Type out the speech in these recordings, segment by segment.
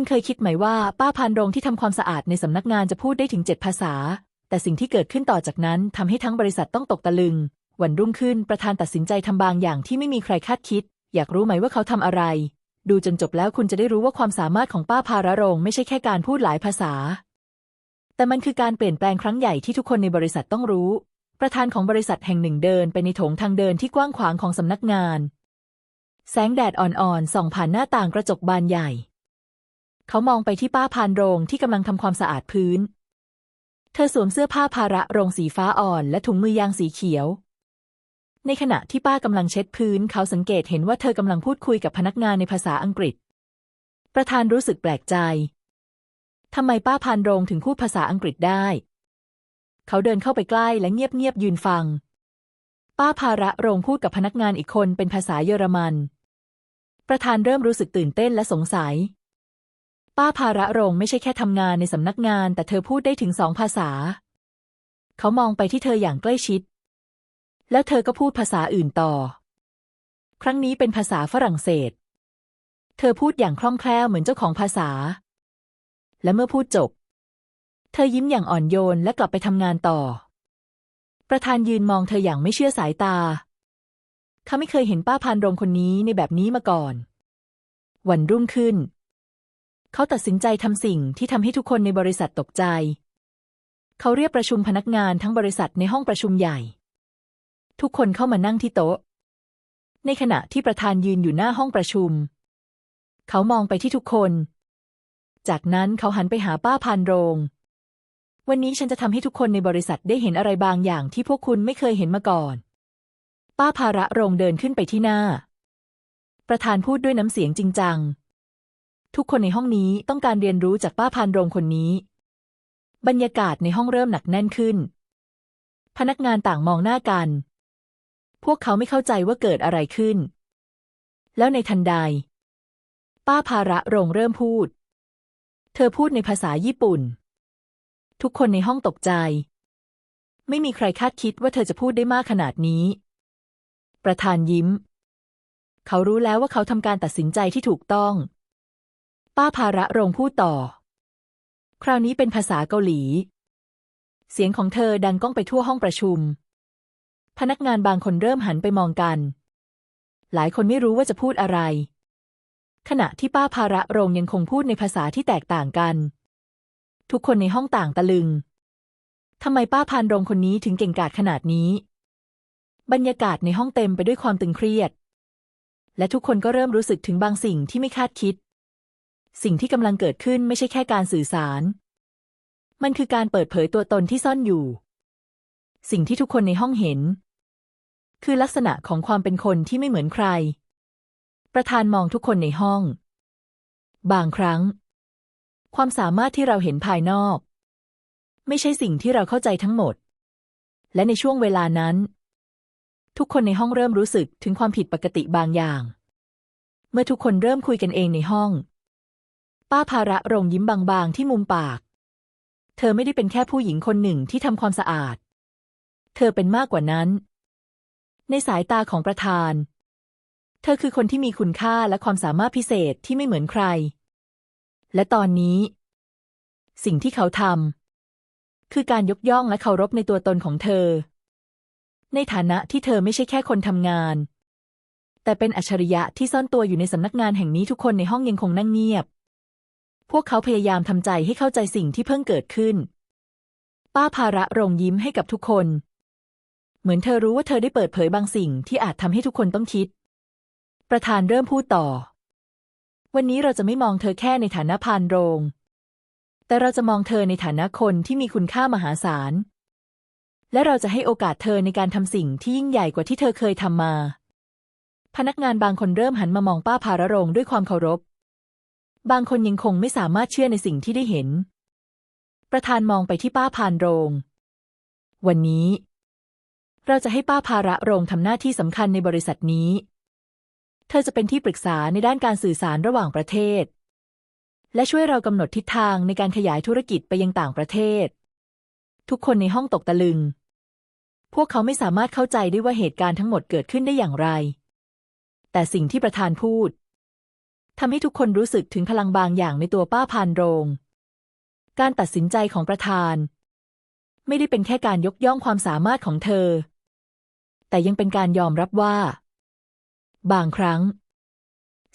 คุณเคยคิดไหมว่าป้าพานโรงที่ทำความสะอาดในสำนักงานจะพูดได้ถึงเจ็ดภาษา แต่สิ่งที่เกิดขึ้นต่อจากนั้นทำให้ทั้งบริษัทต้องตกตะลึง วันรุ่งขึ้นประธานตัดสินใจทำบางอย่างที่ไม่มีใครคาดคิด อยากรู้ไหมว่าเขาทำอะไร ดูจนจบแล้วคุณจะได้รู้ว่าความสามารถของป้าพาระโรงไม่ใช่แค่การพูดหลายภาษา แต่มันคือการเปลี่ยนแปลงครั้งใหญ่ที่ทุกคนในบริษัทต้องรู้ ประธานของบริษัทแห่งหนึ่งเดินไปในโถงทางเดินที่กว้างขวางของสำนักงาน แสงแดดอ่อนๆส่องผ่านหน้าต่างกระจกบานใหญ่ เขามองไปที่ป้าพานโรงที่กำลังทำความสะอาดพื้น เธอสวมเสื้อผ้าพาระโรงสีฟ้าอ่อนและถุงมือยางสีเขียว ในขณะที่ป้ากำลังเช็ดพื้น เขาสังเกตเห็นว่าเธอกำลังพูดคุยกับพนักงานในภาษาอังกฤษ ประธานรู้สึกแปลกใจทำไมป้าพานโรงถึงพูดภาษาอังกฤษได้ เขาเดินเข้าไปใกล้และเงียบๆยืนฟัง ป้าพาระโรงพูดกับพนักงานอีกคนเป็นภาษาเยอรมัน ประธานเริ่มรู้สึกตื่นเต้นและสงสัย ป้าพาระโรงไม่ใช่แค่ทำงานในสำนักงาน แต่เธอพูดได้ถึงสองภาษา เขามองไปที่เธออย่างใกล้ชิด แล้วเธอก็พูดภาษาอื่นต่อ ครั้งนี้เป็นภาษาฝรั่งเศส เธอพูดอย่างคล่องแคล่วเหมือนเจ้าของภาษา และเมื่อพูดจบ เธอยิ้มอย่างอ่อนโยนและกลับไปทำงานต่อ ประธานยืนมองเธออย่างไม่เชื่อสายตาเขาไม่เคยเห็นป้าพานโรงคนนี้ในแบบนี้มาก่อน วันรุ่งขึ้น เขาตัดสินใจทำสิ่งที่ทำให้ทุกคนในบริษัทตกใจ เขาเรียกประชุมพนักงานทั้งบริษัทในห้องประชุมใหญ่ ทุกคนเข้ามานั่งที่โต๊ะ ในขณะที่ประธานยืนอยู่หน้าห้องประชุม เขามองไปที่ทุกคน จากนั้นเขาหันไปหาป้าพานโรง วันนี้ฉันจะทำให้ทุกคนในบริษัทได้เห็นอะไรบางอย่างที่พวกคุณไม่เคยเห็นมาก่อน ป้าภาระโรงเดินขึ้นไปที่หน้า ประธานพูดด้วยน้ำเสียงจริงจัง ทุกคนในห้องนี้ต้องการเรียนรู้จากป้าพานโรงคนนี้ บรรยากาศในห้องเริ่มหนักแน่นขึ้น พนักงานต่างมองหน้ากัน พวกเขาไม่เข้าใจว่าเกิดอะไรขึ้น แล้วในทันใด ป้าภาระโรงเริ่มพูด เธอพูดในภาษาญี่ปุ่น ทุกคนในห้องตกใจ ไม่มีใครคาดคิดว่าเธอจะพูดได้มากขนาดนี้ ประธานยิ้ม เขารู้แล้วว่าเขาทำการตัดสินใจที่ถูกต้อง ป้าภาระรงพูดต่อ คราวนี้เป็นภาษาเกาหลี เสียงของเธอดังก้องไปทั่วห้องประชุม พนักงานบางคนเริ่มหันไปมองกัน หลายคนไม่รู้ว่าจะพูดอะไร ขณะที่ป้าภาระรงยังคงพูดในภาษาที่แตกต่างกัน ทุกคนในห้องต่างตะลึงทำไมป้าพานรงคนนี้ถึงเก่งกาจขนาดนี้ บรรยากาศในห้องเต็มไปด้วยความตึงเครียด และทุกคนก็เริ่มรู้สึกถึงบางสิ่งที่ไม่คาดคิด สิ่งที่กำลังเกิดขึ้นไม่ใช่แค่การสื่อสาร มันคือการเปิดเผยตัวตนที่ซ่อนอยู่ สิ่งที่ทุกคนในห้องเห็น คือลักษณะของความเป็นคนที่ไม่เหมือนใคร ประธานมองทุกคนในห้อง บางครั้ง ความสามารถที่เราเห็นภายนอก ไม่ใช่สิ่งที่เราเข้าใจทั้งหมด และในช่วงเวลานั้น ทุกคนในห้องเริ่มรู้สึกถึงความผิดปกติบางอย่าง เมื่อทุกคนเริ่มคุยกันเองในห้อง ป้าภาระรงยิ้มบางๆ ที่มุมปาก เธอไม่ได้เป็นแค่ผู้หญิงคนหนึ่งที่ทำความสะอาด เธอเป็นมากกว่านั้น ในสายตาของประธาน เธอคือคนที่มีคุณค่าและความสามารถพิเศษที่ไม่เหมือนใคร และตอนนี้ สิ่งที่เขาทำคือการยกย่องและเคารพในตัวตนของเธอ ในฐานะที่เธอไม่ใช่แค่คนทำงาน แต่เป็นอัจฉริยะที่ซ่อนตัวอยู่ในสำนักงานแห่งนี้ทุกคนในห้องยังคงนั่งเงียบ พวกเขาพยายามทำใจให้เข้าใจสิ่งที่เพิ่งเกิดขึ้น ป้าภาระรงยิ้มให้กับทุกคน เหมือนเธอรู้ว่าเธอได้เปิดเผยบางสิ่งที่อาจทำให้ทุกคนต้องคิด ประธานเริ่มพูดต่อ วันนี้เราจะไม่มองเธอแค่ในฐานะพานโรง แต่เราจะมองเธอในฐานะคนที่มีคุณค่ามหาศาล และเราจะให้โอกาสเธอในการทำสิ่งที่ยิ่งใหญ่กว่าที่เธอเคยทำมา พนักงานบางคนเริ่มหันมามองป้าภาระรงด้วยความเคารพ บางคนยังคงไม่สามารถเชื่อในสิ่งที่ได้เห็น ประธานมองไปที่ป้าพานโรง วันนี้ เราจะให้ป้าภาระโรงทำหน้าที่สำคัญในบริษัทนี้ เธอจะเป็นที่ปรึกษาในด้านการสื่อสารระหว่างประเทศ และช่วยเรากำหนดทิศทางในการขยายธุรกิจไปยังต่างประเทศ ทุกคนในห้องตกตะลึง พวกเขาไม่สามารถเข้าใจได้ว่าเหตุการณ์ทั้งหมดเกิดขึ้นได้อย่างไร แต่สิ่งที่ประธานพูด ทำให้ทุกคนรู้สึกถึงพลังบางอย่างในตัวป้าพานโรง การตัดสินใจของประธาน ไม่ได้เป็นแค่การยกย่องความสามารถของเธอ แต่ยังเป็นการยอมรับว่า บางครั้ง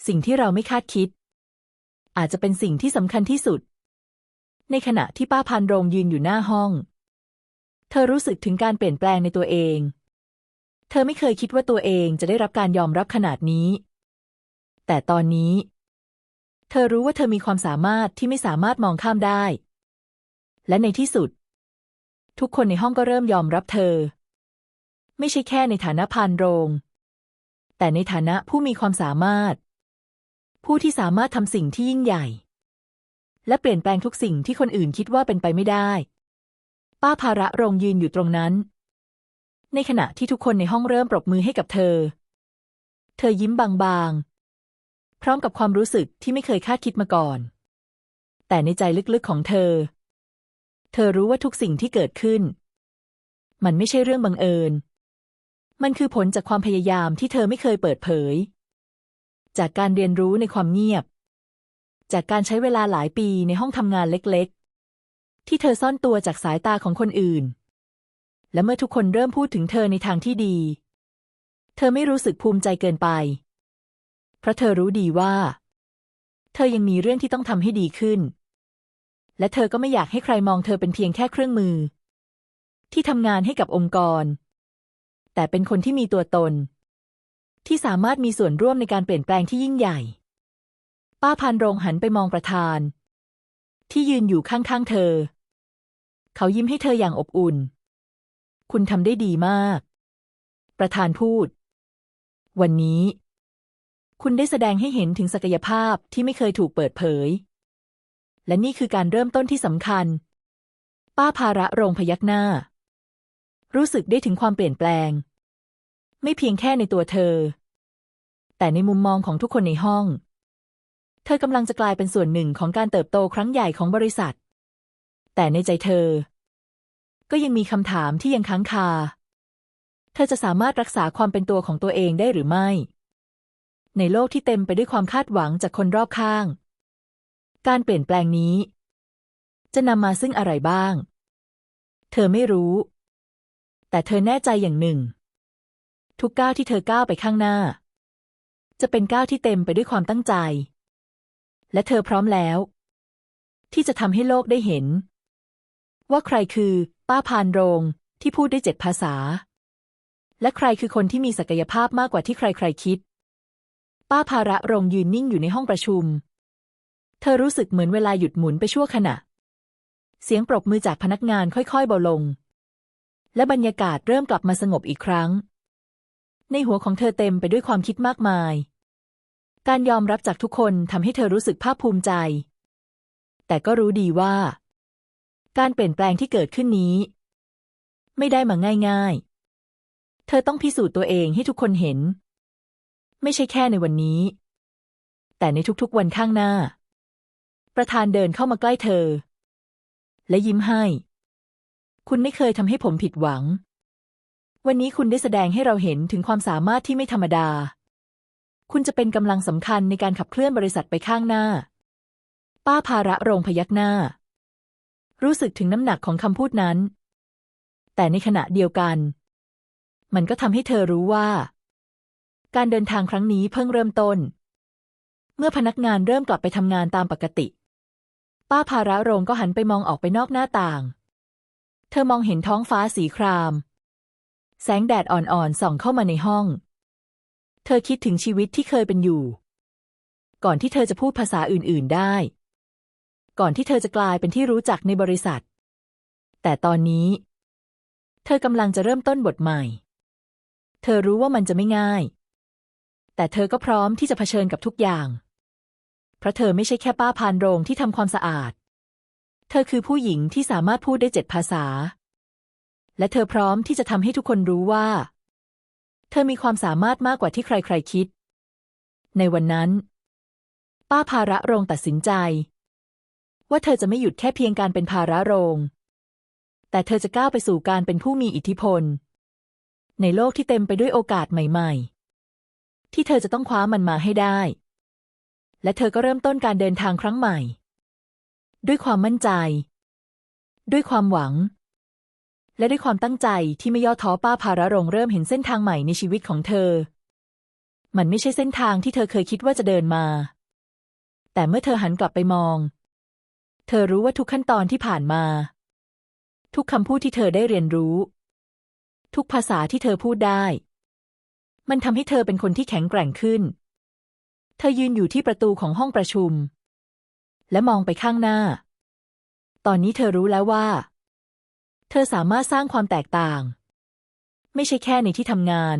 สิ่งที่เราไม่คาดคิด อาจจะเป็นสิ่งที่สำคัญที่สุด ในขณะที่ป้าพันโรงยืนอยู่หน้าห้อง เธอรู้สึกถึงการเปลี่ยนแปลงในตัวเอง เธอไม่เคยคิดว่าตัวเองจะได้รับการยอมรับขนาดนี้ แต่ตอนนี้ เธอรู้ว่าเธอมีความสามารถที่ไม่สามารถมองข้ามได้ และในที่สุด ทุกคนในห้องก็เริ่มยอมรับเธอ ไม่ใช่แค่ในฐานะพานโรง แต่ในฐานะผู้มีความสามารถ ผู้ที่สามารถทำสิ่งที่ยิ่งใหญ่ และเปลี่ยนแปลงทุกสิ่งที่คนอื่นคิดว่าเป็นไปไม่ได้ ป้าภาระโรงยืนอยู่ตรงนั้น ในขณะที่ทุกคนในห้องเริ่มปรบมือให้กับเธอ เธอยิ้มบาง พร้อมกับความรู้สึกที่ไม่เคยคาดคิดมาก่อน แต่ในใจลึกๆของเธอ เธอรู้ว่าทุกสิ่งที่เกิดขึ้น มันไม่ใช่เรื่องบังเอิญ มันคือผลจากความพยายามที่เธอไม่เคยเปิดเผย จากการเรียนรู้ในความเงียบ จากการใช้เวลาหลายปีในห้องทำงานเล็กๆ ที่เธอซ่อนตัวจากสายตาของคนอื่น และเมื่อทุกคนเริ่มพูดถึงเธอในทางที่ดี เธอไม่รู้สึกภูมิใจเกินไป ราะเธอรู้ดีว่า เธอยังมีเรื่องที่ต้องทำให้ดีขึ้น และเธอก็ไม่อยากให้ใครมองเธอเป็นเพียงแค่เครื่องมือ ที่ทำงานให้กับองค์กร แต่เป็นคนที่มีตัวตน ที่สามารถมีส่วนร่วมในการเปลี่ยนแปลงที่ยิ่งใหญ่ ป้าพันโรงหันไปมองประธาน ที่ยืนอยู่ข้างๆเธอ เขายิ้มให้เธออย่างอบอุ่น คุณทำได้ดีมาก ประธานพูด วันนี้ คุณได้แสดงให้เห็นถึงศักยภาพที่ไม่เคยถูกเปิดเผย และนี่คือการเริ่มต้นที่สำคัญ ป้าภาระโรงพยักหน้า รู้สึกได้ถึงความเปลี่ยนแปลง ไม่เพียงแค่ในตัวเธอ แต่ในมุมมองของทุกคนในห้อง เธอกำลังจะกลายเป็นส่วนหนึ่งของการเติบโตครั้งใหญ่ของบริษัท แต่ในใจเธอ ก็ยังมีคำถามที่ยังค้างคา เธอจะสามารถรักษาความเป็นตัวของตัวเองได้หรือไม่ ในโลกที่เต็มไปด้วยความคาดหวังจากคนรอบข้าง การเปลี่ยนแปลงนี้ จะนำมาซึ่งอะไรบ้าง เธอไม่รู้ แต่เธอแน่ใจอย่างหนึ่ง ทุกก้าวที่เธอก้าวไปข้างหน้า จะเป็นก้าวที่เต็มไปด้วยความตั้งใจ และเธอพร้อมแล้ว ที่จะทำให้โลกได้เห็น ว่าใครคือ ป้าพานโรงที่พูดได้เจ็ดภาษา และใครคือคนที่มีศักยภาพมากกว่าที่ใครๆคิด ป้าภาระรงยืนนิ่งอยู่ในห้องประชุม เธอรู้สึกเหมือนเวลาหยุดหมุนไปชั่วขณะ เสียงปรบมือจากพนักงานค่อยๆเบาลง และบรรยากาศเริ่มกลับมาสงบอีกครั้ง ในหัวของเธอเต็มไปด้วยความคิดมากมาย การยอมรับจากทุกคนทำให้เธอรู้สึกภาคภูมิใจ แต่ก็รู้ดีว่า การเปลี่ยนแปลงที่เกิดขึ้นนี้ ไม่ได้มาง่ายๆ เธอต้องพิสูจน์ตัวเองให้ทุกคนเห็น ไม่ใช่แค่ในวันนี้ แต่ในทุกๆวันข้างหน้า ประธานเดินเข้ามาใกล้เธอ และยิ้มให้ คุณไม่เคยทำให้ผมผิดหวัง วันนี้คุณได้แสดงให้เราเห็นถึงความสามารถที่ไม่ธรรมดา คุณจะเป็นกำลังสำคัญในการขับเคลื่อนบริษัทไปข้างหน้า ป้าภาระโรงพยักหน้า รู้สึกถึงน้ำหนักของคำพูดนั้น แต่ในขณะเดียวกัน มันก็ทำให้เธอรู้ว่า การเดินทางครั้งนี้เพิ่งเริ่มต้น เมื่อพนักงานเริ่มกลับไปทำงานตามปกติ ป้าภาระโรงก็หันไปมองออกไปนอกหน้าต่าง เธอมองเห็นท้องฟ้าสีคราม แสงแดดอ่อนๆส่องเข้ามาในห้อง เธอคิดถึงชีวิตที่เคยเป็นอยู่ ก่อนที่เธอจะพูดภาษาอื่นๆได้ ก่อนที่เธอจะกลายเป็นที่รู้จักในบริษัท แต่ตอนนี้ เธอกำลังจะเริ่มต้นบทใหม่ เธอรู้ว่ามันจะไม่ง่าย แต่เธอก็พร้อมที่จะเผชิญกับทุกอย่าง เพราะเธอไม่ใช่แค่ป้าพานโรงที่ทำความสะอาด เธอคือผู้หญิงที่สามารถพูดได้เจ็ดภาษา และเธอพร้อมที่จะทำให้ทุกคนรู้ว่า เธอมีความสามารถมากกว่าที่ใครๆคิด ในวันนั้น ป้าภาระโรงตัดสินใจ ว่าเธอจะไม่หยุดแค่เพียงการเป็นภาระโรง แต่เธอจะก้าวไปสู่การเป็นผู้มีอิทธิพล ในโลกที่เต็มไปด้วยโอกาสใหม่ ๆ ที่เธอจะต้องคว้ามันมาให้ได้ และเธอก็เริ่มต้นการเดินทางครั้งใหม่ ด้วยความมั่นใจ ด้วยความหวัง และด้วยความตั้งใจที่ไม่ย่อท้อป้าภาระรงเริ่มเห็นเส้นทางใหม่ในชีวิตของเธอ มันไม่ใช่เส้นทางที่เธอเคยคิดว่าจะเดินมา แต่เมื่อเธอหันกลับไปมอง เธอรู้ว่าทุกขั้นตอนที่ผ่านมา ทุกคำพูดที่เธอได้เรียนรู้ ทุกภาษาที่เธอพูดได้ มันทำให้เธอเป็นคนที่แข็งแกร่งขึ้น เธอยืนอยู่ที่ประตูของห้องประชุม และมองไปข้างหน้า ตอนนี้เธอรู้แล้วว่า เธอสามารถสร้างความแตกต่าง ไม่ใช่แค่ในที่ทำงาน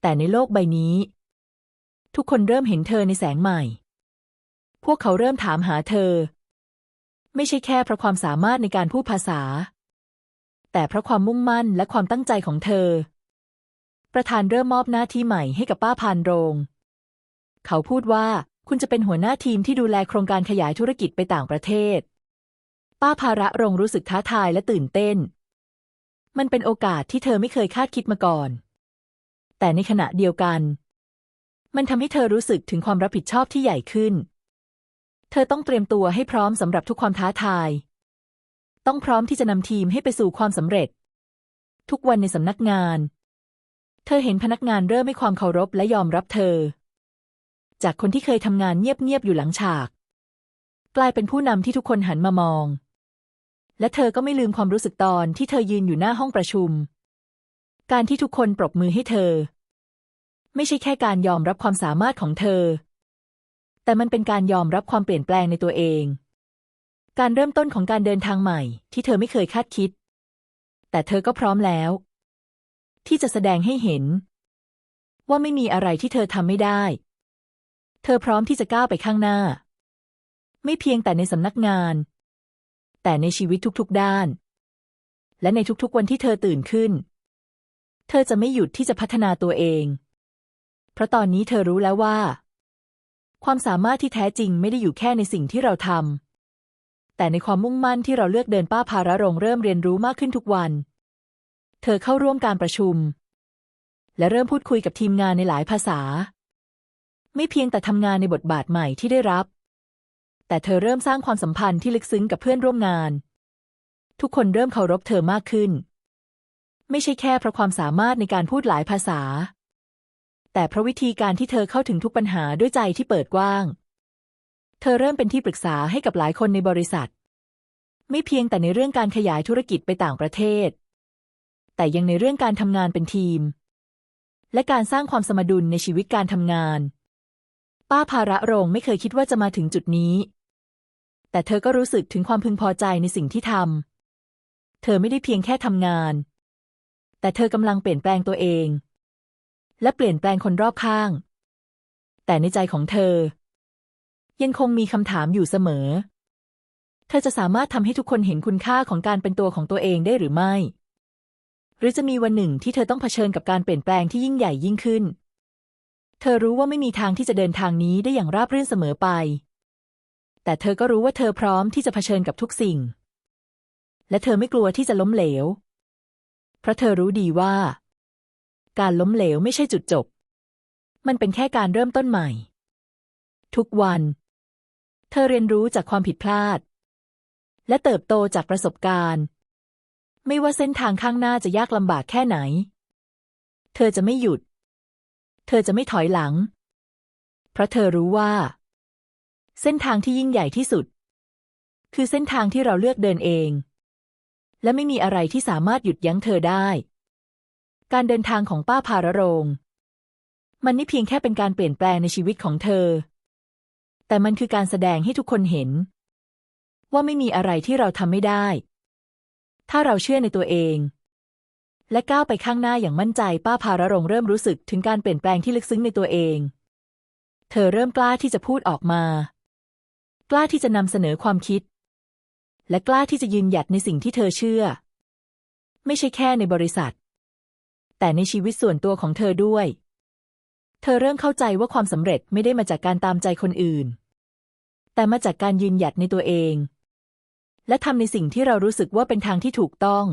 แต่ในโลกใบนี้ ทุกคนเริ่มเห็นเธอในแสงใหม่ พวกเขาเริ่มถามหาเธอ ไม่ใช่แค่เพราะความสามารถในการพูดภาษา แต่เพราะความมุ่งมั่นและความตั้งใจของเธอ ประธานเริ่มมอบหน้าที่ใหม่ให้กับป้าพานโรง เขาพูดว่าคุณจะเป็นหัวหน้าทีมที่ดูแลโครงการขยายธุรกิจไปต่างประเทศ ป้าภาระรงรู้สึกท้าทายและตื่นเต้น มันเป็นโอกาสที่เธอไม่เคยคาดคิดมาก่อน แต่ในขณะเดียวกัน มันทำให้เธอรู้สึกถึงความรับผิดชอบที่ใหญ่ขึ้น เธอต้องเตรียมตัวให้พร้อมสำหรับทุกความท้าทาย ต้องพร้อมที่จะนำทีมให้ไปสู่ความสำเร็จ ทุกวันในสำนักงาน เธอเห็นพนักงานเริ่มให้ความเคารพและยอมรับเธอ จากคนที่เคยทำงานเงียบๆอยู่หลังฉาก กลายเป็นผู้นำที่ทุกคนหันมามอง และเธอก็ไม่ลืมความรู้สึกตอนที่เธอยืนอยู่หน้าห้องประชุม การที่ทุกคนปรบมือให้เธอ ไม่ใช่แค่การยอมรับความสามารถของเธอ แต่มันเป็นการยอมรับความเปลี่ยนแปลงในตัวเอง การเริ่มต้นของการเดินทางใหม่ ที่เธอไม่เคยคาดคิด แต่เธอก็พร้อมแล้ว ที่จะแสดงให้เห็น ว่าไม่มีอะไรที่เธอทำไม่ได้ เธอพร้อมที่จะก้าวไปข้างหน้า ไม่เพียงแต่ในสำนักงาน แต่ในชีวิตทุกๆด้าน และในทุกๆวันที่เธอตื่นขึ้น เธอจะไม่หยุดที่จะพัฒนาตัวเอง เพราะตอนนี้เธอรู้แล้วว่า ความสามารถที่แท้จริงไม่ได้อยู่แค่ในสิ่งที่เราทำแต่ในความมุ่งมั่นที่เราเลือกเดินป้าภาระรงเริ่มเรียนรู้มากขึ้นทุกวัน เธอเข้าร่วมการประชุม และเริ่มพูดคุยกับทีมงานในหลายภาษา ไม่เพียงแต่ทำงานในบทบาทใหม่ที่ได้รับ แต่เธอเริ่มสร้างความสัมพันธ์ที่ลึกซึ้งกับเพื่อนร่วมงาน ทุกคนเริ่มเคารพเธอมากขึ้น ไม่ใช่แค่เพราะความสามารถในการพูดหลายภาษา แต่เพราะวิธีการที่เธอเข้าถึงทุกปัญหาด้วยใจที่เปิดกว้าง เธอเริ่มเป็นที่ปรึกษาให้กับหลายคนในบริษัท ไม่เพียงแต่ในเรื่องการขยายธุรกิจไปต่างประเทศ แต่ยังในเรื่องการทำงานเป็นทีม และการสร้างความสมดุลในชีวิตการทำงาน ป้าภาระโรงไม่เคยคิดว่าจะมาถึงจุดนี้ แต่เธอก็รู้สึกถึงความพึงพอใจในสิ่งที่ทำเธอไม่ได้เพียงแค่ทำงาน แต่เธอกำลังเปลี่ยนแปลงตัวเอง และเปลี่ยนแปลงคนรอบข้าง แต่ในใจของเธอ ยังคงมีคำถามอยู่เสมอเธอจะสามารถทำให้ทุกคนเห็นคุณค่าของการเป็นตัวของตัวเองได้หรือไม่ หรือจะมีวันหนึ่งที่เธอต้องเผชิญกับการเปลี่ยนแปลงที่ยิ่งใหญ่ยิ่งขึ้น เธอรู้ว่าไม่มีทางที่จะเดินทางนี้ได้อย่างราบรื่นเสมอไป แต่เธอก็รู้ว่าเธอพร้อมที่จะเผชิญกับทุกสิ่ง และเธอไม่กลัวที่จะล้มเหลว เพราะเธอรู้ดีว่า การล้มเหลวไม่ใช่จุดจบ มันเป็นแค่การเริ่มต้นใหม่ ทุกวัน เธอเรียนรู้จากความผิดพลาด และเติบโตจากประสบการณ์ ไม่ว่าเส้นทางข้างหน้าจะยากลำบากแค่ไหน เธอจะไม่หยุด เธอจะไม่ถอยหลัง เพราะเธอรู้ว่า เส้นทางที่ยิ่งใหญ่ที่สุด คือเส้นทางที่เราเลือกเดินเอง และไม่มีอะไรที่สามารถหยุดยั้งเธอได้ การเดินทางของป้าพาระโรง มันไม่เพียงแค่เป็นการเปลี่ยนแปลงในชีวิตของเธอ แต่มันคือการแสดงให้ทุกคนเห็น ว่าไม่มีอะไรที่เราทำไม่ได้ ถ้าเราเชื่อในตัวเอง และก้าวไปข้างหน้าอย่างมั่นใจป้าพาระรงเริ่มรู้สึกถึงการเปลี่ยนแปลงที่ลึกซึ้งในตัวเอง เธอเริ่มกล้าที่จะพูดออกมา กล้าที่จะนำเสนอความคิด และกล้าที่จะยืนหยัดในสิ่งที่เธอเชื่อ ไม่ใช่แค่ในบริษัท แต่ในชีวิตส่วนตัวของเธอด้วย เธอเริ่มเข้าใจว่าความสำเร็จไม่ได้มาจากการตามใจคนอื่น แต่มาจากการยืนหยัดในตัวเอง และทำในสิ่งที่เรารู้สึกว่าเป็นทางที่ถูกต้อง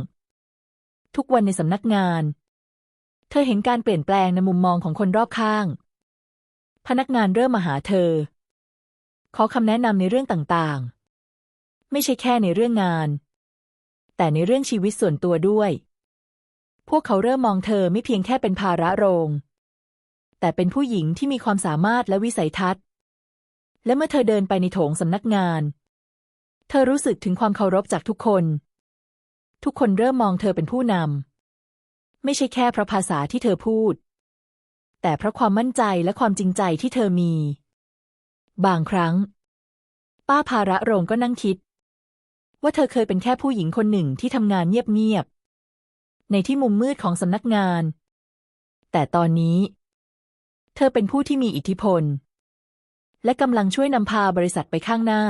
ทุกวันในสำนักงาน เธอเห็นการเปลี่ยนแปลงในมุมมองของคนรอบข้าง พนักงานเริ่มมาหาเธอ ขอคำแนะนำในเรื่องต่างๆ ไม่ใช่แค่ในเรื่องงาน แต่ในเรื่องชีวิตส่วนตัวด้วย พวกเขาเริ่มมองเธอไม่เพียงแค่เป็นภาระโรง แต่เป็นผู้หญิงที่มีความสามารถและวิสัยทัศน์ และเมื่อเธอเดินไปในโถงสำนักงาน เธอรู้สึกถึงความเคารพจากทุกคน ทุกคนเริ่มมองเธอเป็นผู้นำ ไม่ใช่แค่เพราะภาษาที่เธอพูด แต่เพราะความมั่นใจและความจริงใจที่เธอมี บางครั้ง ป้าภาระโรงก็นั่งคิด ว่าเธอเคยเป็นแค่ผู้หญิงคนหนึ่งที่ทำงานเงียบๆ ในที่มุมมืดของสำนักงาน แต่ตอนนี้ เธอเป็นผู้ที่มีอิทธิพล และกำลังช่วยนำพาบริษัทไปข้างหน้า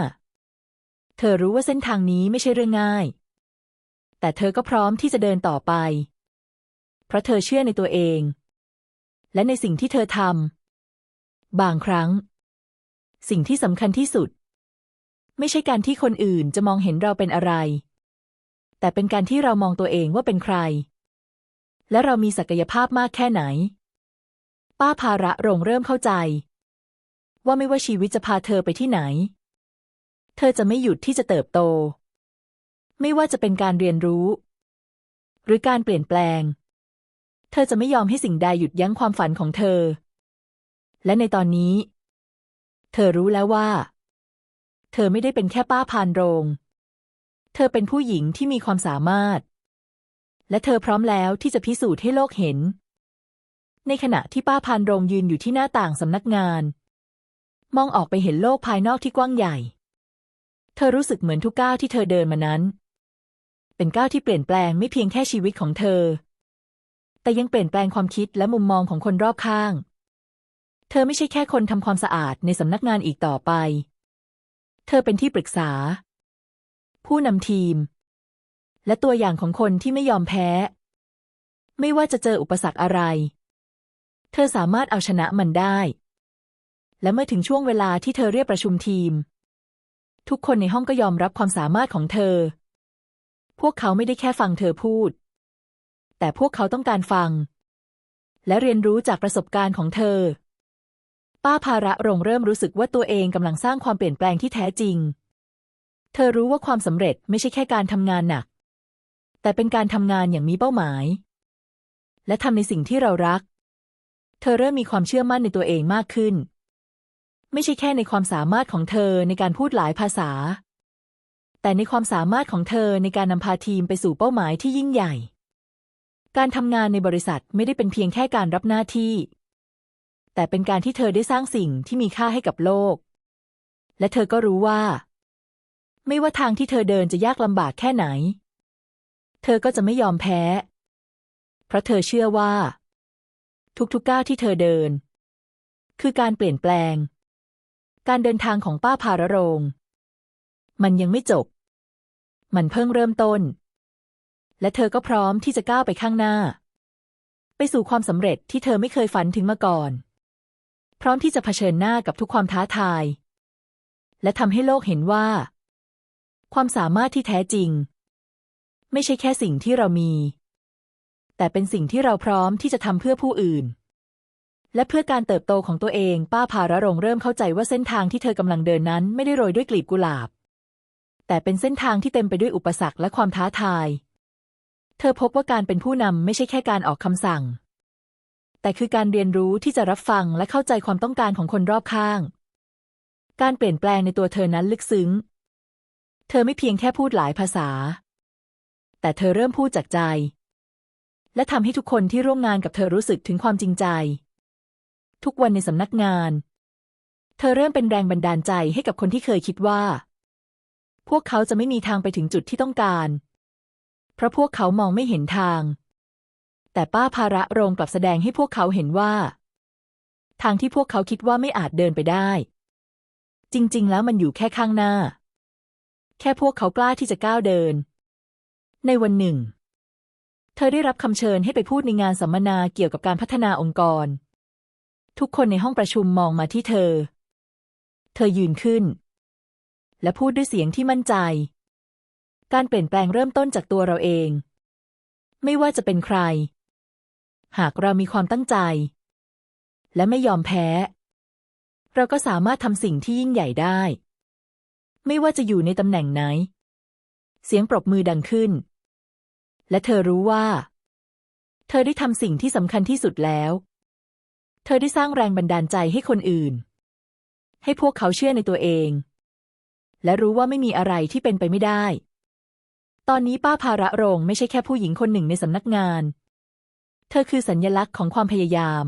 เธอรู้ว่าเส้นทางนี้ไม่ใช่เรื่องง่าย แต่เธอก็พร้อมที่จะเดินต่อไป เพราะเธอเชื่อในตัวเอง และในสิ่งที่เธอทำบางครั้ง สิ่งที่สำคัญที่สุด ไม่ใช่การที่คนอื่นจะมองเห็นเราเป็นอะไร แต่เป็นการที่เรามองตัวเองว่าเป็นใคร และเรามีศักยภาพมากแค่ไหน ป้าภาระโรงเริ่มเข้าใจ ว่าไม่ว่าชีวิตจะพาเธอไปที่ไหน เธอจะไม่หยุดที่จะเติบโต ไม่ว่าจะเป็นการเรียนรู้ หรือการเปลี่ยนแปลง เธอจะไม่ยอมให้สิ่งใดหยุดยั้งความฝันของเธอ และในตอนนี้ เธอรู้แล้วว่า เธอไม่ได้เป็นแค่ป้าพานโรง เธอเป็นผู้หญิงที่มีความสามารถ และเธอพร้อมแล้วที่จะพิสูจน์ให้โลกเห็น ในขณะที่ป้าพานโรงยืนอยู่ที่หน้าต่างสำนักงาน มองออกไปเห็นโลกภายนอกที่กว้างใหญ่ เธอรู้สึกเหมือนทุกก้าวที่เธอเดินมานั้น เป็นก้าวที่เปลี่ยนแปลงไม่เพียงแค่ชีวิตของเธอ แต่ยังเปลี่ยนแปลงความคิดและมุมมองของคนรอบข้าง เธอไม่ใช่แค่คนทำความสะอาดในสำนักงานอีกต่อไป เธอเป็นที่ปรึกษา ผู้นำทีม และตัวอย่างของคนที่ไม่ยอมแพ้ ไม่ว่าจะเจออุปสรรคอะไร เธอสามารถเอาชนะมันได้และเมื่อถึงช่วงเวลาที่เธอเรียกประชุมทีม ทุกคนในห้องก็ยอมรับความสามารถของเธอ พวกเขาไม่ได้แค่ฟังเธอพูด แต่พวกเขาต้องการฟัง และเรียนรู้จากประสบการณ์ของเธอ ป้าภาระรงเริ่มรู้สึกว่าตัวเองกำลังสร้างความเปลี่ยนแปลงที่แท้จริง เธอรู้ว่าความสำเร็จไม่ใช่แค่การทำงานหนัก แต่เป็นการทำงานอย่างมีเป้าหมาย และทำในสิ่งที่เรารัก เธอเริ่มมีความเชื่อมั่นในตัวเองมากขึ้น ไม่ใช่แค่ในความสามารถของเธอในการพูดหลายภาษา แต่ในความสามารถของเธอในการนำพาทีมไปสู่เป้าหมายที่ยิ่งใหญ่ การทำงานในบริษัทไม่ได้เป็นเพียงแค่การรับหน้าที่ แต่เป็นการที่เธอได้สร้างสิ่งที่มีค่าให้กับโลก และเธอก็รู้ว่า ไม่ว่าทางที่เธอเดินจะยากลำบากแค่ไหน เธอก็จะไม่ยอมแพ้ เพราะเธอเชื่อว่า ทุกๆก้าวที่เธอเดิน คือการเปลี่ยนแปลง การเดินทางของป้าพาระโรง มันยังไม่จบ มันเพิ่งเริ่มต้น และเธอก็พร้อมที่จะก้าวไปข้างหน้า ไปสู่ความสำเร็จที่เธอไม่เคยฝันถึงมาก่อน พร้อมที่จะเผชิญหน้ากับทุกความท้าทาย และทำให้โลกเห็นว่า ความสามารถที่แท้จริง ไม่ใช่แค่สิ่งที่เรามี แต่เป็นสิ่งที่เราพร้อมที่จะทำเพื่อผู้อื่น และเพื่อการเติบโตของตัวเอง ป้าพาระรงเริ่มเข้าใจว่าเส้นทางที่เธอกำลังเดินนั้นไม่ได้โรยด้วยกลีบกุหลาบ แต่เป็นเส้นทางที่เต็มไปด้วยอุปสรรคและความท้าทาย เธอพบว่าการเป็นผู้นำไม่ใช่แค่การออกคำสั่ง แต่คือการเรียนรู้ที่จะรับฟังและเข้าใจความต้องการของคนรอบข้าง การเปลี่ยนแปลงในตัวเธอนั้นลึกซึ้ง เธอไม่เพียงแค่พูดหลายภาษา แต่เธอเริ่มพูดจากใจ และทำให้ทุกคนที่ร่วมงานกับเธอรู้สึกถึงความจริงใจ ทุกวันในสำนักงาน เธอเริ่มเป็นแรงบันดาลใจให้กับคนที่เคยคิดว่า พวกเขาจะไม่มีทางไปถึงจุดที่ต้องการ เพราะพวกเขามองไม่เห็นทาง แต่ป้าภาระโรงกลับแสดงให้พวกเขาเห็นว่า ทางที่พวกเขาคิดว่าไม่อาจเดินไปได้ จริง ๆ แล้วมันอยู่แค่ข้างหน้า แค่พวกเขากล้าที่จะก้าวเดิน ในวันหนึ่ง เธอได้รับคำเชิญให้ไปพูดในงานสัมมนาเกี่ยวกับการพัฒนาองค์กร ทุกคนในห้องประชุมมองมาที่เธอ เธอยืนขึ้น และพูดด้วยเสียงที่มั่นใจ การเปลี่ยนแปลงเริ่มต้นจากตัวเราเอง ไม่ว่าจะเป็นใคร หากเรามีความตั้งใจ และไม่ยอมแพ้ เราก็สามารถทำสิ่งที่ยิ่งใหญ่ได้ ไม่ว่าจะอยู่ในตำแหน่งไหน เสียงปรบมือดังขึ้น และเธอรู้ว่า เธอได้ทำสิ่งที่สำคัญที่สุดแล้ว ธอได้สร้างแรงบันดาลใจให้คนอื่น ให้พวกเขาเชื่อในตัวเอง และรู้ว่าไม่มีอะไรที่เป็นไปไม่ได้ ตอนนี้ป้าภาระโรงไม่ใช่แค่ผู้หญิงคนหนึ่งในสำนักงาน เธอคือสัญญลักษณ์ของความพยายาม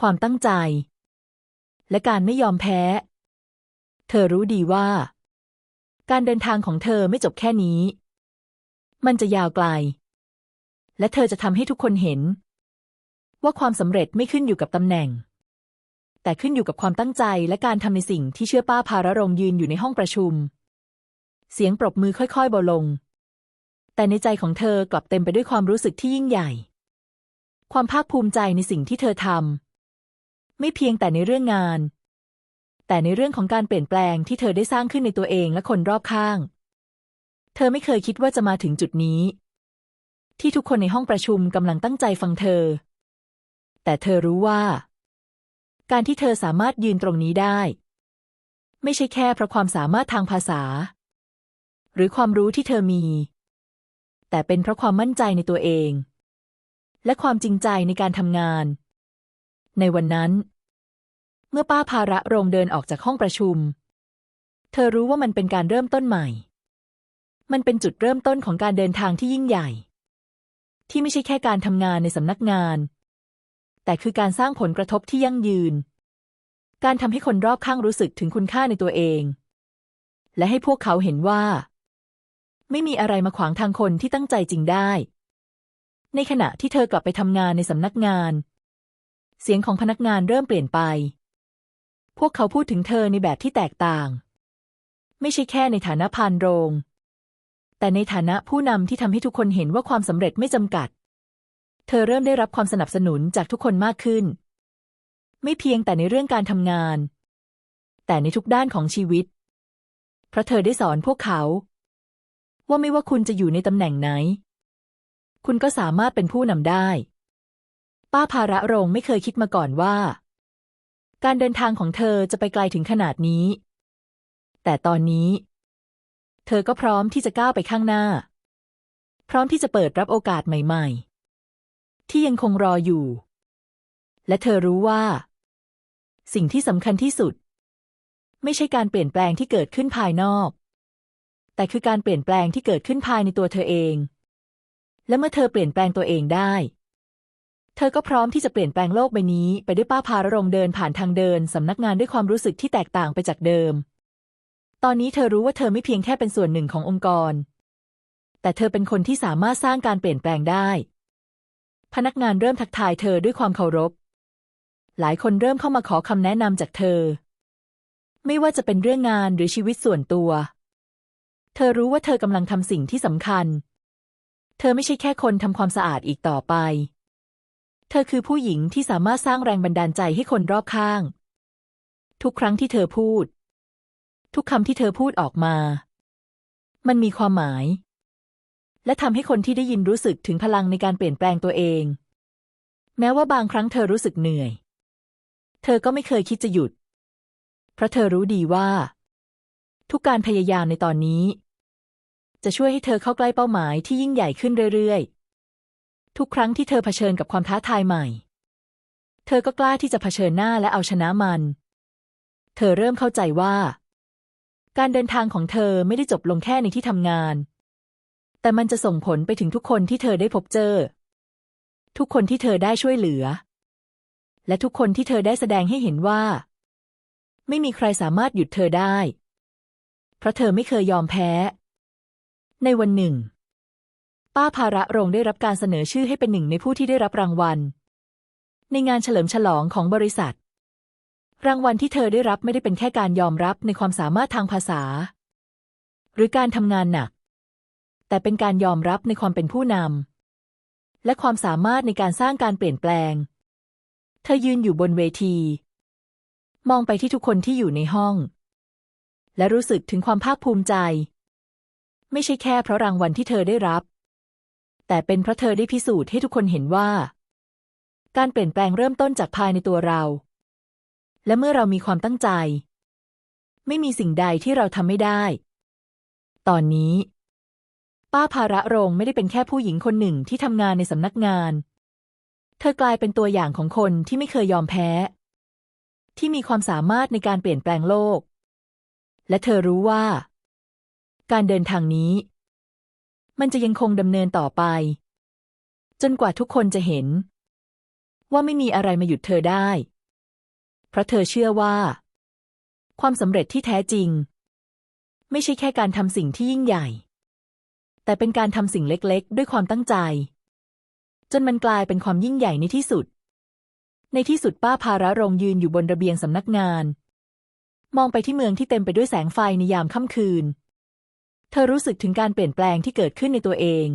ความตั้งใจ และการไม่ยอมแพ้ เธอรู้ดีว่า การเดินทางของเธอไม่จบแค่นี้ มันจะยาวไกล และเธอจะทำให้ทุกคนเห็น ว่าความสำเร็จไม่ขึ้นอยู่กับตำแหน่ง แต่ขึ้นอยู่กับความตั้งใจและการทำในสิ่งที่เชื่อป้าภาระรงยืนอยู่ในห้องประชุม เสียงปรบมือค่อยๆเบาลง แต่ในใจของเธอกลับเต็มไปด้วยความรู้สึกที่ยิ่งใหญ่ ความภาคภูมิใจในสิ่งที่เธอทำไม่เพียงแต่ในเรื่องงาน แต่ในเรื่องของการเปลี่ยนแปลงที่เธอได้สร้างขึ้นในตัวเองและคนรอบข้าง เธอไม่เคยคิดว่าจะมาถึงจุดนี้ที่ทุกคนในห้องประชุมกำลังตั้งใจฟังเธอ แต่เธอรู้ว่า การที่เธอสามารถยืนตรงนี้ได้ ไม่ใช่แค่เพราะความสามารถทางภาษา หรือความรู้ที่เธอมี แต่เป็นเพราะความมั่นใจในตัวเอง และความจริงใจในการทำงาน ในวันนั้น เมื่อป้าภาระโรงเดินออกจากห้องประชุม เธอรู้ว่ามันเป็นการเริ่มต้นใหม่ มันเป็นจุดเริ่มต้นของการเดินทางที่ยิ่งใหญ่ที่ไม่ใช่แค่การทำงานในสำนักงาน แต่คือการสร้างผลกระทบที่ยั่งยืน การทำให้คนรอบข้างรู้สึกถึงคุณค่าในตัวเอง และให้พวกเขาเห็นว่า ไม่มีอะไรมาขวางทางคนที่ตั้งใจจริงได้ ในขณะที่เธอกลับไปทำงานในสำนักงาน เสียงของพนักงานเริ่มเปลี่ยนไป พวกเขาพูดถึงเธอในแบบที่แตกต่าง ไม่ใช่แค่ในฐานะพานโรง แต่ในฐานะผู้นำที่ทำให้ทุกคนเห็นว่าความสำเร็จไม่จำกัด เธอเริ่มได้รับความสนับสนุนจากทุกคนมากขึ้น ไม่เพียงแต่ในเรื่องการทำงาน แต่ในทุกด้านของชีวิต เพราะเธอได้สอนพวกเขา ว่าไม่ว่าคุณจะอยู่ในตำแหน่งไหน คุณก็สามารถเป็นผู้นำได้ ป้าภาระโรงไม่เคยคิดมาก่อนว่า การเดินทางของเธอจะไปไกลถึงขนาดนี้ แต่ตอนนี้ เธอก็พร้อมที่จะก้าวไปข้างหน้า พร้อมที่จะเปิดรับโอกาสใหม่ ๆ ที่ยังคงรออยู่ และเธอรู้ว่า สิ่งที่สำคัญที่สุด ไม่ใช่การเปลี่ยนแปลงที่เกิดขึ้นภายนอก แต่คือการเปลี่ยนแปลงที่เกิดขึ้นภายในตัวเธอเอง และเมื่อเธอเปลี่ยนแปลงตัวเองได้ เธอก็พร้อมที่จะเปลี่ยนแปลงโลกใบนี้ ไปด้วยป้าพารรงเดินผ่านทางเดินสำนักงานด้วยความรู้สึกที่แตกต่างไปจากเดิม ตอนนี้เธอรู้ว่าเธอไม่เพียงแค่เป็นส่วนหนึ่งขององค์กร แต่เธอเป็นคนที่สามารถสร้างการเปลี่ยนแปลงได้ พนักงานเริ่มทักทายเธอด้วยความเคารพ หลายคนเริ่มเข้ามาขอคำแนะนำจากเธอ ไม่ว่าจะเป็นเรื่องงานหรือชีวิตส่วนตัว เธอรู้ว่าเธอกำลังทำสิ่งที่สำคัญ เธอไม่ใช่แค่คนทำความสะอาดอีกต่อไป เธอคือผู้หญิงที่สามารถสร้างแรงบันดาลใจให้คนรอบข้าง ทุกครั้งที่เธอพูด ทุกคำที่เธอพูดออกมา มันมีความหมาย และทำให้คนที่ได้ยินรู้สึกถึงพลังในการเปลี่ยนแปลงตัวเอง แม้ว่าบางครั้งเธอรู้สึกเหนื่อย เธอก็ไม่เคยคิดจะหยุด เพราะเธอรู้ดีว่า ทุกการพยายามในตอนนี้ จะช่วยให้เธอเข้าใกล้เป้าหมายที่ยิ่งใหญ่ขึ้นเรื่อยๆ ทุกครั้งที่เธอเผชิญกับความท้าทายใหม่ เธอก็กล้าที่จะเผชิญหน้าและเอาชนะมัน เธอเริ่มเข้าใจว่า การเดินทางของเธอไม่ได้จบลงแค่ในที่ทำงาน แต่มันจะส่งผลไปถึงทุกคนที่เธอได้พบเจอ ทุกคนที่เธอได้ช่วยเหลือ และทุกคนที่เธอได้แสดงให้เห็นว่า ไม่มีใครสามารถหยุดเธอได้ เพราะเธอไม่เคยยอมแพ้ ในวันหนึ่ง ป้าภาระโรงได้รับการเสนอชื่อให้เป็นหนึ่งในผู้ที่ได้รับรางวัล ในงานเฉลิมฉลองของบริษัท รางวัลที่เธอได้รับไม่ได้เป็นแค่การยอมรับในความสามารถทางภาษา หรือการทำงานหนัก แต่เป็นการยอมรับในความเป็นผู้นำ และความสามารถในการสร้างการเปลี่ยนแปลง เธอยืนอยู่บนเวที มองไปที่ทุกคนที่อยู่ในห้อง และรู้สึกถึงความภาคภูมิใจ ไม่ใช่แค่เพราะรางวัลที่เธอได้รับ แต่เป็นเพราะเธอได้พิสูจน์ให้ทุกคนเห็นว่า การเปลี่ยนแปลงเริ่มต้นจากภายในตัวเรา และเมื่อเรามีความตั้งใจ ไม่มีสิ่งใดที่เราทำไม่ได้ ตอนนี้ ป้าภาระโรงไม่ได้เป็นแค่ผู้หญิงคนหนึ่งที่ทำงานในสำนักงาน เธอกลายเป็นตัวอย่างของคนที่ไม่เคยยอมแพ้ ที่มีความสามารถในการเปลี่ยนแปลงโลก และเธอรู้ว่า การเดินทางนี้ มันจะยังคงดำเนินต่อไป จนกว่าทุกคนจะเห็น ว่าไม่มีอะไรมาหยุดเธอได้ เพราะเธอเชื่อว่า ความสำเร็จที่แท้จริง ไม่ใช่แค่การทำสิ่งที่ยิ่งใหญ่ แต่เป็นการทำสิ่งเล็กๆ ด้วยความตั้งใจ จนมันกลายเป็นความยิ่งใหญ่ในที่สุด ในที่สุดป้าภาระรงยืนอยู่บนระเบียงสำนักงาน มองไปที่เมืองที่เต็มไปด้วยแสงไฟในยามค่ำคืน เธอรู้สึกถึงการเปลี่ยนแปลงที่เกิดขึ้นในตัวเอง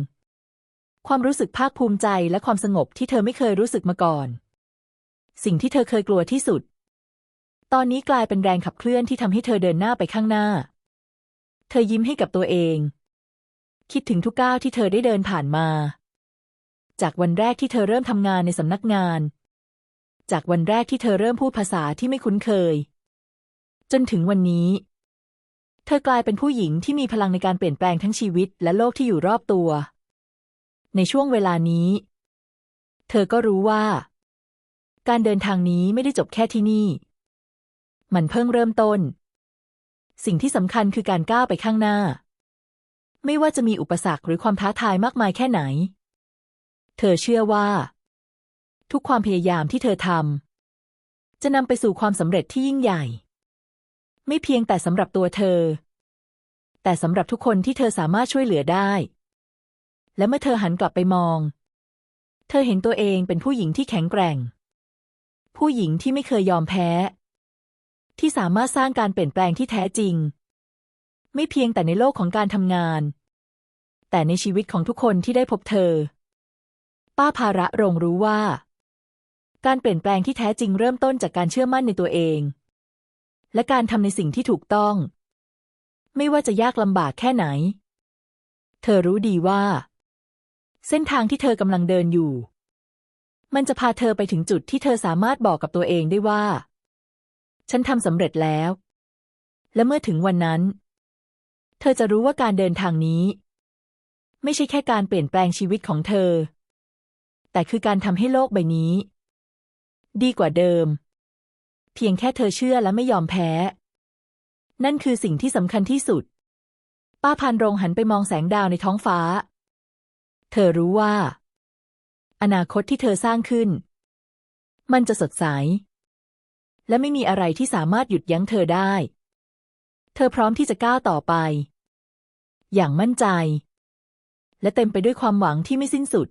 ความรู้สึกภาคภูมิใจและความสงบที่เธอไม่เคยรู้สึกมาก่อน สิ่งที่เธอเคยกลัวที่สุด ตอนนี้กลายเป็นแรงขับเคลื่อนที่ทำให้เธอเดินหน้าไปข้างหน้า เธอยิ้มให้กับตัวเอง คิดถึงทุกก้าวที่เธอได้เดินผ่านมา จากวันแรกที่เธอเริ่มทำงานในสำนักงาน จากวันแรกที่เธอเริ่มพูดภาษาที่ไม่คุ้นเคย จนถึงวันนี้ เธอกลายเป็นผู้หญิงที่มีพลังในการเปลี่ยนแปลงทั้งชีวิตและโลกที่อยู่รอบตัว ในช่วงเวลานี้ เธอก็รู้ว่า การเดินทางนี้ไม่ได้จบแค่ที่นี่ มันเพิ่งเริ่มต้น สิ่งที่สำคัญคือการก้าวไปข้างหน้า ไม่ว่าจะมีอุปสรรคหรือความท้าทายมากมายแค่ไหน เธอเชื่อว่า ทุกความพยายามที่เธอทำจะนำไปสู่ความสำเร็จที่ยิ่งใหญ่ ไม่เพียงแต่สำหรับตัวเธอ แต่สำหรับทุกคนที่เธอสามารถช่วยเหลือได้ และเมื่อเธอหันกลับไปมอง เธอเห็นตัวเองเป็นผู้หญิงที่แข็งแกร่ง ผู้หญิงที่ไม่เคยยอมแพ้ ที่สามารถสร้างการเปลี่ยนแปลงที่แท้จริง ไม่เพียงแต่ในโลกของการทำงาน แต่ในชีวิตของทุกคนที่ได้พบเธอ ป้าภาระรงรู้ว่า การเปลี่ยนแปลงที่แท้จริงเริ่มต้นจากการเชื่อมั่นในตัวเอง และการทำในสิ่งที่ถูกต้อง ไม่ว่าจะยากลำบากแค่ไหน เธอรู้ดีว่า เส้นทางที่เธอกำลังเดินอยู่ มันจะพาเธอไปถึงจุดที่เธอสามารถบอกกับตัวเองได้ว่า ฉันทำสำเร็จแล้ว และเมื่อถึงวันนั้น เธอจะรู้ว่าการเดินทางนี้ ไม่ใช่แค่การเปลี่ยนแปลงชีวิตของเธอ แต่คือการทำให้โลกใบนี้ ดีกว่าเดิม เพียงแค่เธอเชื่อและไม่ยอมแพ้ นั่นคือสิ่งที่สำคัญที่สุด ป้าพันโรงหันไปมองแสงดาวในท้องฟ้า เธอรู้ว่า อนาคตที่เธอสร้างขึ้น มันจะสดใส และไม่มีอะไรที่สามารถหยุดยั้งเธอได้ ธอพร้อมที่จะก้าวต่อไป อย่างมั่นใจ และเต็มไปด้วยความหวังที่ไม่สิ้นสุด